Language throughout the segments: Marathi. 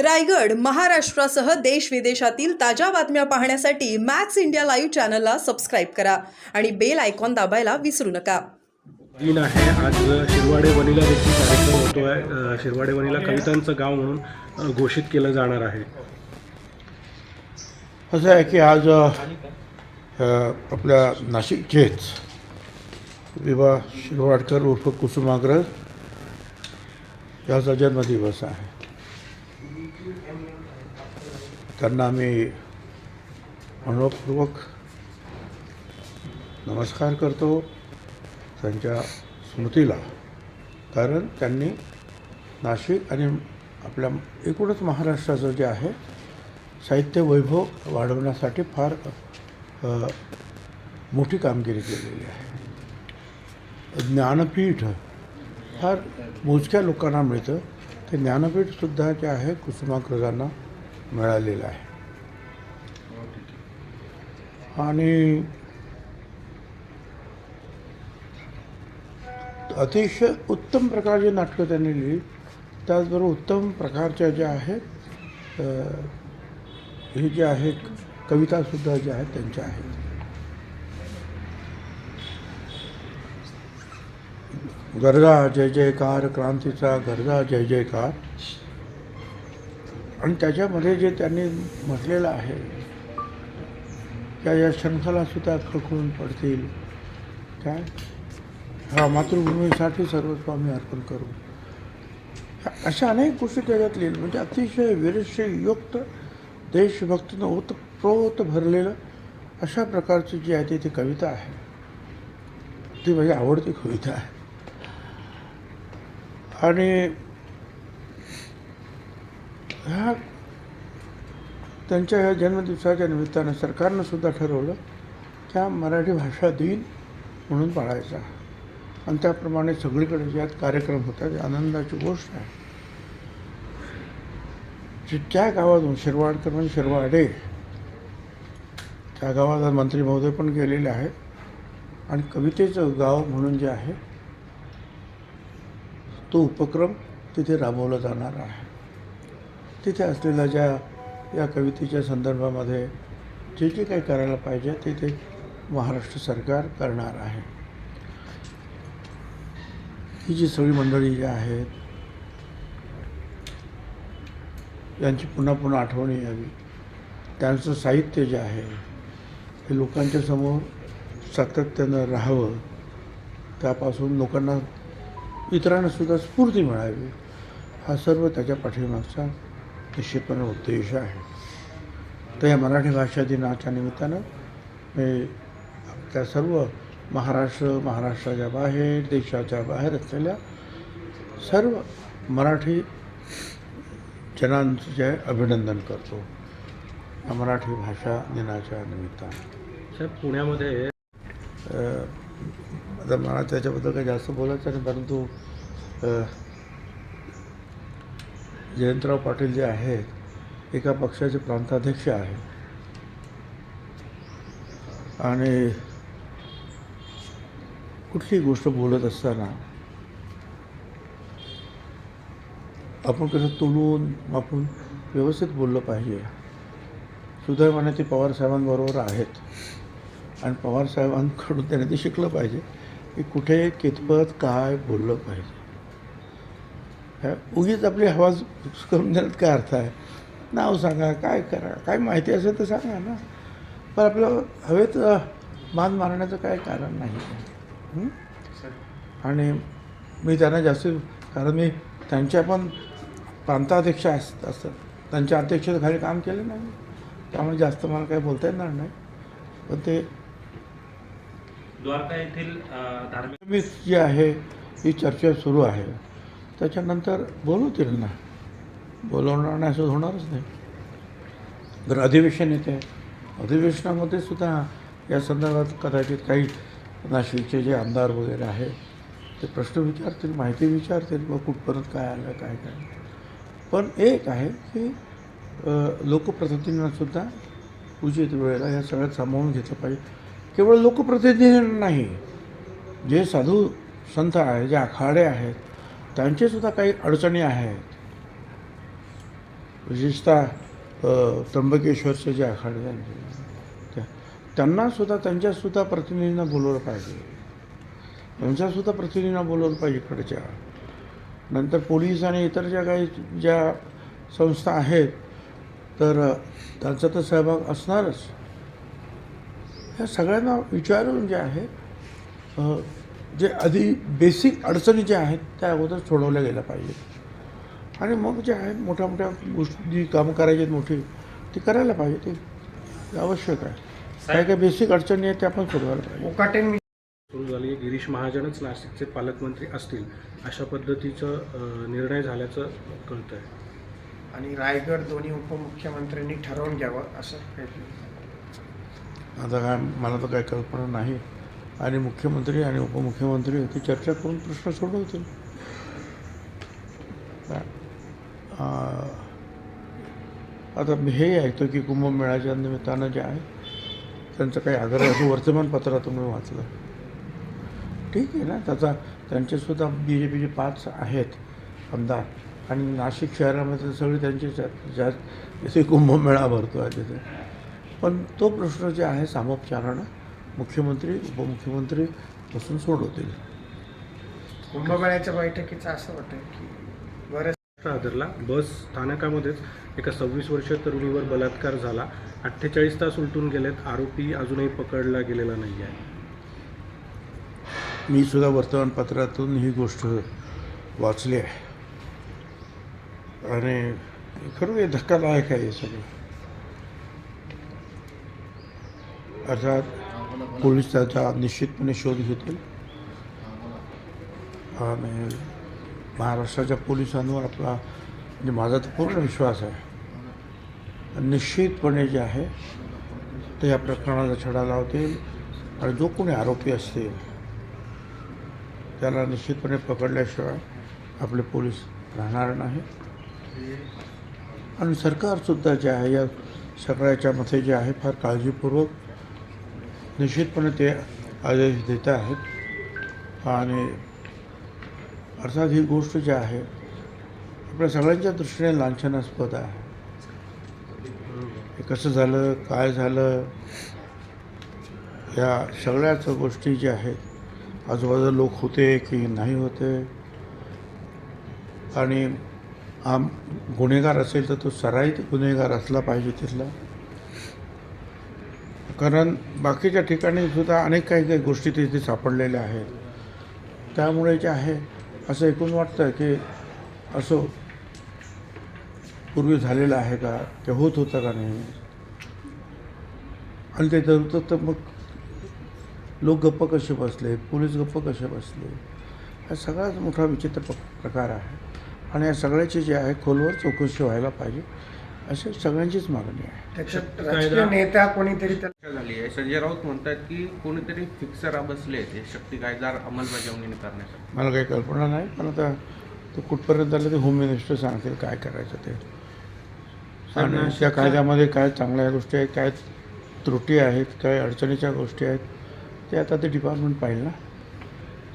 रायगड महाराष्ट्रासह देश विदेशातील ताज्या बातम्या पाहण्यासाठी मॅक्स इंडिया लाईव्ह चॅनलला सबस्क्राईब करा आणि बेल आयकॉन दाबायला विसरू नका. दिन आहे. आज शिरवाडे वनीला देखील कार्यक्रम होतो आहे शिरवाडे वनीला कवितांचं गाव म्हणून घोषित केलं जाणार आहे. असं आहे की आज आपल्या नाशिकचेच विवा शिरवाडकर उर्फ कुसुमाग्रज याचा जन्मदिवस आहे. त्यांना आम्ही मनपूर्वक नमस्कार करतो त्यांच्या स्मृतीला. कारण त्यांनी नाशिक आणि आपल्या एकूणच महाराष्ट्राचं जे आहे साहित्य वैभव वाढवण्यासाठी फार मोठी कामगिरी केलेली आहे. ज्ञानपीठ फार मोजक्या लोकांना मिळतं. ते ज्ञानपीठसुद्धा जे आहे कुसुमाग्रजांना मिळालेलं आहे. आणि अतिशय उत्तम प्रकारची नाटकं त्यांनी लिहिली त्याचबरोबर उत्तम प्रकारच्या ज्या आहेत हे जे आहे कवितासुद्धा ज्या आहेत त्यांच्या आहेत. गरजा जय जयकार क्रांतीचा गरजा जय जयकार. आणि त्याच्यामध्ये जे त्यांनी म्हटलेलं आहे त्या या शंखलासुद्धा खळखळून पडतील. काय हा मातृभूमीसाठी सर्वस्व आम्ही अर्पण करू. अशा अनेक गोष्टी त्याच्यात लिहिल्या म्हणजे अतिशय वीरशयुक्त देशभक्तीनं ओतप्रोत भरलेलं अशा प्रकारची जी आहे ती ती कविता आहे. ती माझी आवडती कविता आहे. आणि ह्या त्यांच्या ह्या जन्मदिवसाच्या निमित्तानं सरकारनं सुद्धा ठरवलं की हा मराठी भाषा दिन म्हणून पाळायचा. आणि त्याप्रमाणे सगळीकडे ज्यात कार्यक्रम होतात आनंदाची गोष्ट आहे. जे गावातून शिरवाडकर म्हणजे शिरवाडे त्या गावात मंत्री महोदय पण गेलेले आहेत. आणि कवितेचं गाव म्हणून जे आहे तो उपक्रम तिथे राबवला जाणार आहे. तिथे असलेल्या ज्या या कवितेच्या संदर्भामध्ये जे जे काही करायला पाहिजे ते ते महाराष्ट्र सरकार करणार आहे. ही जी सगळी मंडळी जी आहेत यांची पुन्हा पुन्हा आठवण यावी. त्यांचं साहित्य जे आहे हे लोकांच्या समोर सातत्यानं राहावं त्यापासून लोकांना इतरांनासुद्धा स्फूर्ती मिळावी हा सर्व त्याच्या पाठीमागचा निश्चितपणे उद्देश आहे. तर या मराठी भाषा दिनाच्या निमित्तानं मी त्या सर्व महाराष्ट्र महाराष्ट्राच्या बाहेर देशाच्या बाहेर असलेल्या सर्व मराठी जनांचं जे आहे अभिनंदन करतो. या मराठी भाषा दिनाच्या निमित्तानं. साहेब पुण्यामध्ये आता मला त्याच्याबद्दल काही जास्त बोलायचं नाही परंतु जयंतराव पाटील जे आहेत एका पक्षाचे प्रांताध्यक्ष आहेत. आणि कुठली गोष्ट बोलत असताना आपण कसं तुलून आपण व्यवस्थित बोललं पाहिजे. सुदैवाने ते पवार साहेबांबरोबर आहेत. आणि पवार साहेबांकडून त्याने ते शिकलं पाहिजे की कुठे कितपत काय बोललं पाहिजे. उगीच आपली हवा करून देण्यात काय अर्थ आहे? नाव सांगा काय करा काय माहिती असेल तर सांगा ना. पण आपलं हवेत मान मारण्याचं काय कारण नाही? आणि मी त्यांना जास्त कारण मी त्यांच्या पण प्रांताध्यक्ष असत असतात. त्यांच्या अध्यक्षतेखाली काम केलं नाही. त्यामुळे जास्त मला काही बोलता येणार नाही. पण ते द्वारका येथील धार्मिक जी आहे ही चर्चा सुरू आहे. त्याच्यानंतर बोलवतील ना बोलवणार नाही असं होणारच नाही. तर अधिवेशन येते अधिवेशनामध्ये सुद्धा या संदर्भात कदाचित काही नाशिकचे जे आमदार वगैरे आहेत ते प्रश्न विचारतील माहिती विचारतील मग कुठपर्यंत काय आलं काय काय पण एक आहे की लोकप्रतिनिधींनासुद्धा उचित वेळेला या सगळ्यात सामावून घेतलं पाहिजे. केवळ लोकप्रतिनिधींना नाही. जे साधू संत आहेत जे आखाडे आहेत त्यांचेसुद्धा काही अडचणी आहेत. विशेषतः त्र्यंबकेश्वरचे जे आखाडे त्यांचे त्या त्यांनासुद्धा त्यांच्यासुद्धा प्रतिनिधींना बोलवलं पाहिजे. त्यांच्यासुद्धा प्रतिनिधींना बोलवलं पाहिजे इकडच्या. नंतर पोलीस आणि इतर ज्या काही ज्या संस्था आहेत तर त्यांचा तर सहभाग असणारच. ह्या सगळ्यांना विचारून जे आहे जे आधी बेसिक अडचणी ज्या आहेत त्या अगोदर सोडवल्या गेल्या पाहिजेत. आणि मग जे आहे मोठ्या मोठ्या गोष्टी जी कामं करायची आहेत मोठी ती करायला पाहिजे ते आवश्यक आहे. काय काय बेसिक अडचणी आहेत त्या पण सोडवायला पाहिजे मुकाटेन सुरू झाली गिरीश महाजनच नाशिकचे पालकमंत्री असतील अशा पद्धतीचं निर्णय झाल्याचं कळतं आहे आणि रायगड दोन्ही उपमुख्यमंत्र्यांनी ठरवून घ्यावं असं आता काय मला तर काही कल्पना नाही. आणि मुख्यमंत्री आणि उपमुख्यमंत्री ती चर्चा करून प्रश्न सोडवतील. काय? आता मी हे ऐकतो की कुंभमेळ्याच्या निमित्तानं जे आहे त्यांचं काही आग्रह असं वर्तमानपत्रातून मी वाचलं. ठीक आहे ना त्याचा त्यांचेसुद्धा बी जे पीचे पाच आहेत आमदार. आणि नाशिक शहरामध्ये सगळे त्यांचे जास्त तिथे कुंभमेळा भरतो आहे तिथे. पण तो प्रश्न जे आहे सामोपचारानं मुख्यमंत्री उपमुख्यमंत्री बसून सोडवतील. कुंभमेळ्याच्या बैठकीचं असं वाटतं की बरं दादरला बस स्थानकामध्येच एका सव्वीस वर्षीय तरुणीवर बलात्कार झाला. अठ्ठेचाळीस तास उलटून गेलेत. आरोपी अजूनही पकडला गेलेला नाही आहे मी सुद्धा वर्तमानपत्रातून ही गोष्ट वाचली आहे. आणि खरं हे धक्कादायक आहे हे सगळं. अर्थात पोलीस त्याचा निश्चितपणे शोध घेतील. आणि महाराष्ट्राच्या पोलिसांवर आपला म्हणजे माझा तर पूर्ण विश्वास आहे. निश्चितपणे जे आहे ते या प्रकरणाचा छडा लावतील. आणि जो कोणी आरोपी असतील त्याला निश्चितपणे पकडल्याशिवाय आपले पोलीस राहणार नाही आणि सरकारसुद्धा जे आहे या सगळ्याच्यामध्ये जे आहे फार काळजीपूर्वक निश्चितपणे ते आदेश देत आहेत. आणि अर्थात ही गोष्ट जी आहे आपल्या सगळ्यांच्या दृष्टीने लांछनास्पद आहे. हे कसं झालं काय झालं या सगळ्याच गोष्टी ज्या आहेत आजूबाजूला लोक होते की नाही होते. आणि आम गुन्हेगार असेल तर तो सराईत गुन्हेगार असला पाहिजे तिथला. कारण बाकीच्या ठिकाणी सुद्धा अनेक काही काही गोष्टी तिथे सापडलेल्या आहेत. त्यामुळे जे आहे असं एकूण वाटतं की असं पूर्वी झालेलं आहे का ते होत होतं का नाही? आणि ते जर होतं तर मग लोक गप्प कसे बसले पोलीस गप्प कसे बसले? हा सगळ्यात मोठा विचित्र प- प्रकार आहे. आणि या सगळ्याची जे आहे खोलवर चौकशी व्हायला पाहिजे. अशी सगळ्यांचीच मागणी आहे. त्याच्यात राजकीय नेता कोणीतरी चर्चा झाली आहे. संजय राऊत म्हणतात की कोणीतरी फिक्सर बसले ते शक्ती कायदा अंमलबजावणी करण्यासाठी. मला काही कल्पना नाही पण आता ते कुठपर्यंत आलं ते होम मिनिस्टर सांगतील काय करायचं ते. आणि त्या कायद्यामध्ये काय चांगल्या गोष्टी आहेत काय त्रुटी आहेत काय अडचणीच्या गोष्टी आहेत ते आता ते डिपार्टमेंट पाहिजे ना.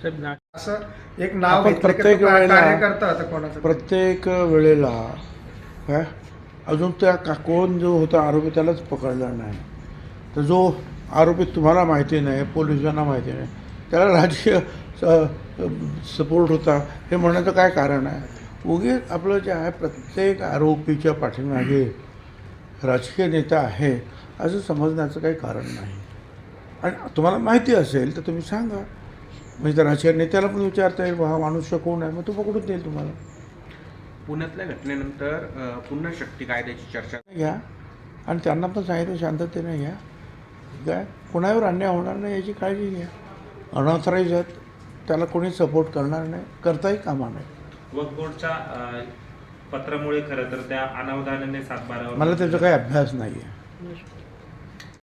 साहेब ना असं एक नाव आपण घेतलं की प्रत्येक वेळेला- कार्यकर्ता होता कोणाचा? प्रत्येक वेळेला काय अजून त्या का कोण जो होता आरोपी त्यालाच पकडला नाही. तर जो आरोपी तुम्हाला माहिती नाही पोलिसांना माहिती नाही त्याला राजकीय सपोर्ट होता हे म्हणण्याचं काय कारण आहे? उगीच आपलं जे आहे प्रत्येक आरोपीच्या पाठीमागे राजकीय नेता आहे असं समजण्याचं काही कारण नाही. आणि तुम्हाला माहिती असेल तर तुम्ही सांगा. म्हणजे त्या राजकीय नेत्याला पण विचारता येईल "बा, हा मनुष्य कोण आहे मग तो पकडून देईल तुम्हाला. पुण्यातल्या घटनेनंतर पुन्हा शक्ती कायद्याची चर्चा घ्या. आणि त्यांना पण सांगितलं शांततेने घ्या. काय कोणावर अन्याय होणार नाही याची काळजी घ्या. अनऑथराईज आहेत. त्याला कोणी सपोर्ट करणार नाही. करताही कामा नाही वक्फ बोर्डच्या अ, पत्रामुळे खरं तर त्या अनावधानाने सातबारा मला त्याचा काही अभ्यास नाही आहे